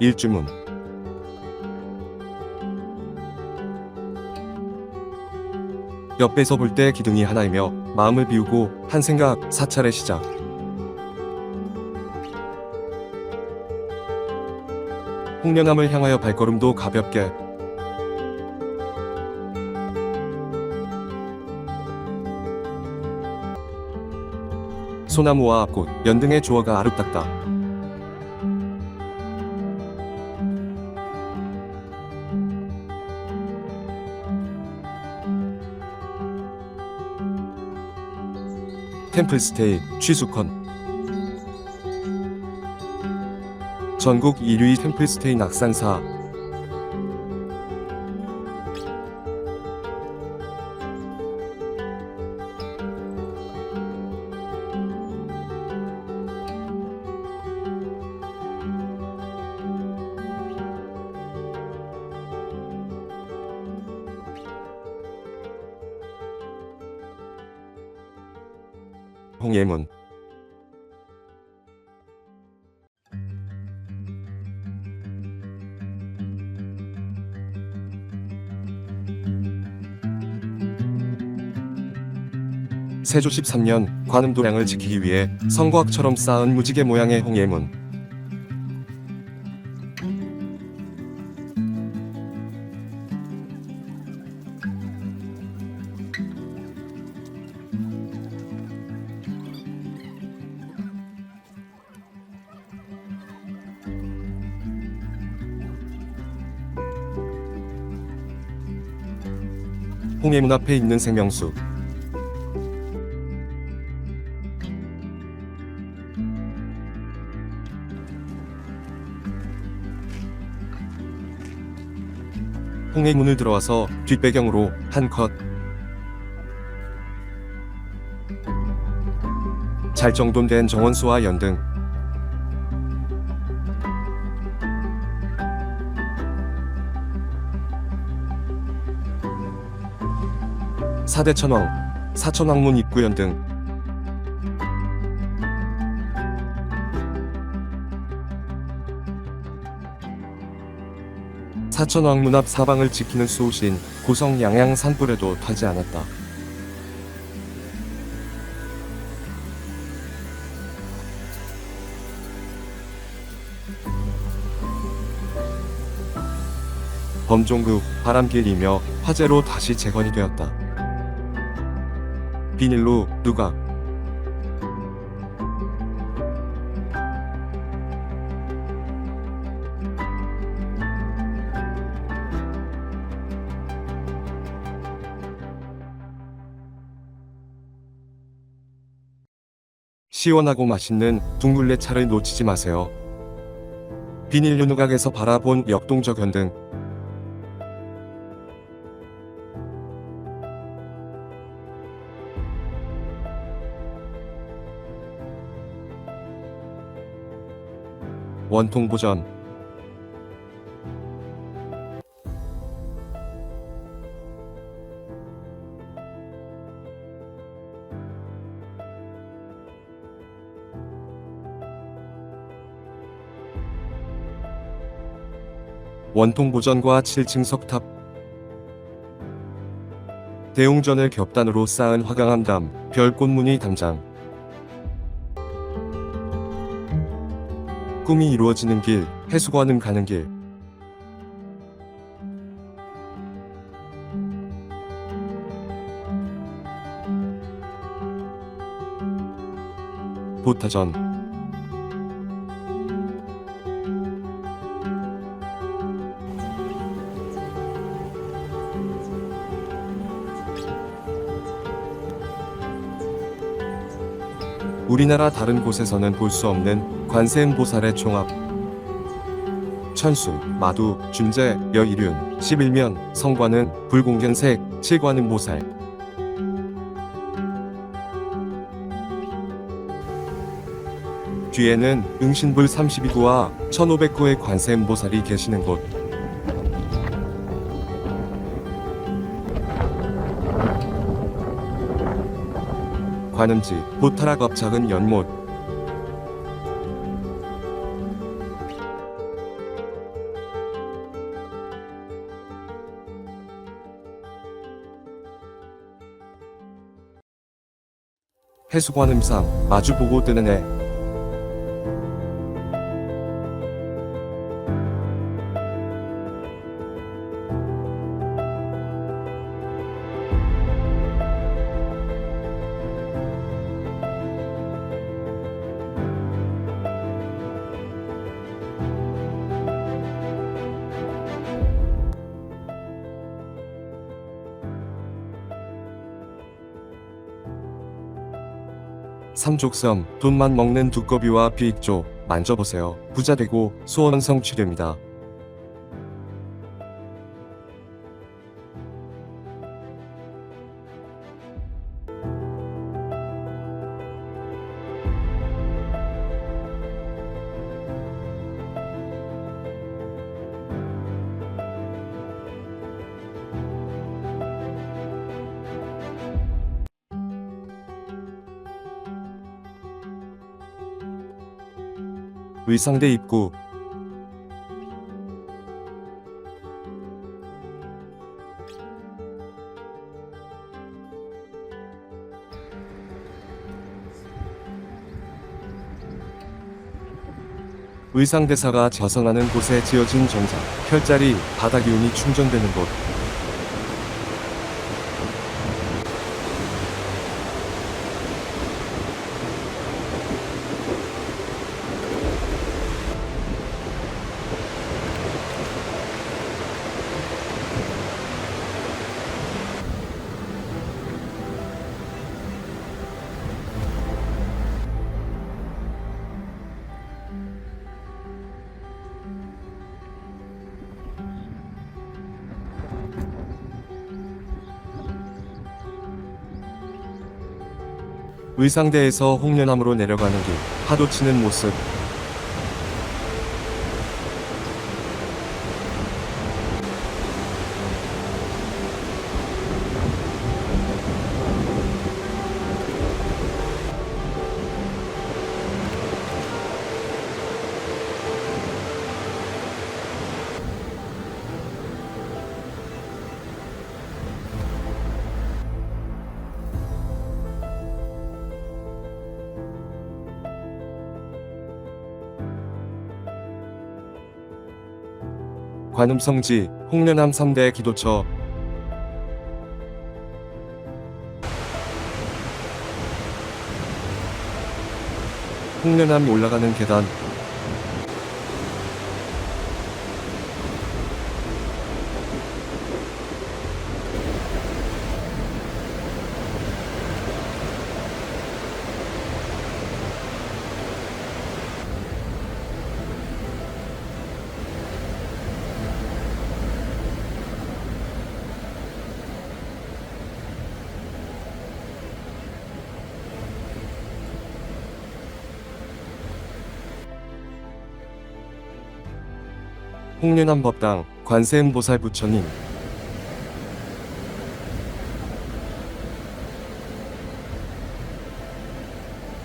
일주문. 옆에서 볼 때 기둥이 하나이며 마음을 비우고 한 생각 사찰의 시작. 홍련함을 향하여 발걸음도 가볍게. 소나무와 꽃, 연등의 조화가 아름답다. 템플스테이 취수컨 전국 1위 템플스테이 낙산사 홍예문. 세조 13년 관음도량을 지키기 위해 성곽처럼 쌓은 무지개 모양의 홍예문 홍예문 앞에 있는 생명수 홍해 문을 들어와서 뒷배경으로 한 컷. 잘 정돈된 정원수와 연등. 사대천왕, 사천왕문 입구 연등. 사천왕문 앞 사방을 지키는 수호신 고성 양양 산불에도 타지 않았다. 범종국 바람길이며 화재로 다시 재건이 되었다. 비닐로 누각 시원하고 맛있는 둥글레 차를 놓치지 마세요. 비닐류 누각에서 바라본 역동적 연등 원통 보전. 원통 보전과 7층 석탑. 대웅전을 겹단으로 쌓은 화강암담 별꽃무늬 담장 꿈이 이루어지는 길 해수관음 가는 길. 보타전. 우리나라 다른 곳에서는 볼 수 없는 관세음보살의 종합. 천수, 마두, 준재, 여일륜, 11면, 성관은, 불공견색, 칠관음보살. 뒤에는 응신불 32구와 1500구의 관세음보살이 계시는 곳. 관음지, 보타락 앞 작은 연못 해수관 음상 마주보고 뜨는 애 삼족섬 돈만 먹는 두꺼비와 비익조 만져보세요. 부자 되고 소원 성취됩니다. 의상대 입구 의상대사가 자선하는 곳에 지어진 정자 혈자리 바다 기운이 충전되는 곳 의상대에서 홍련암으로 내려가는 길 파도 치는 모습 관음성지 홍련암 3대 기도처 홍련암 올라가는 계단 홍련암 법당 관세음보살 부처님.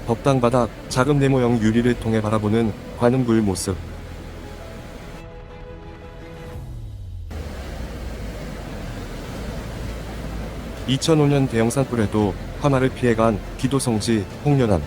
법당 바닥 작은 네모형 유리를 통해 바라보는 관음굴 모습. 2005년 대형 산불에도 화마를 피해간 기도성지 홍련암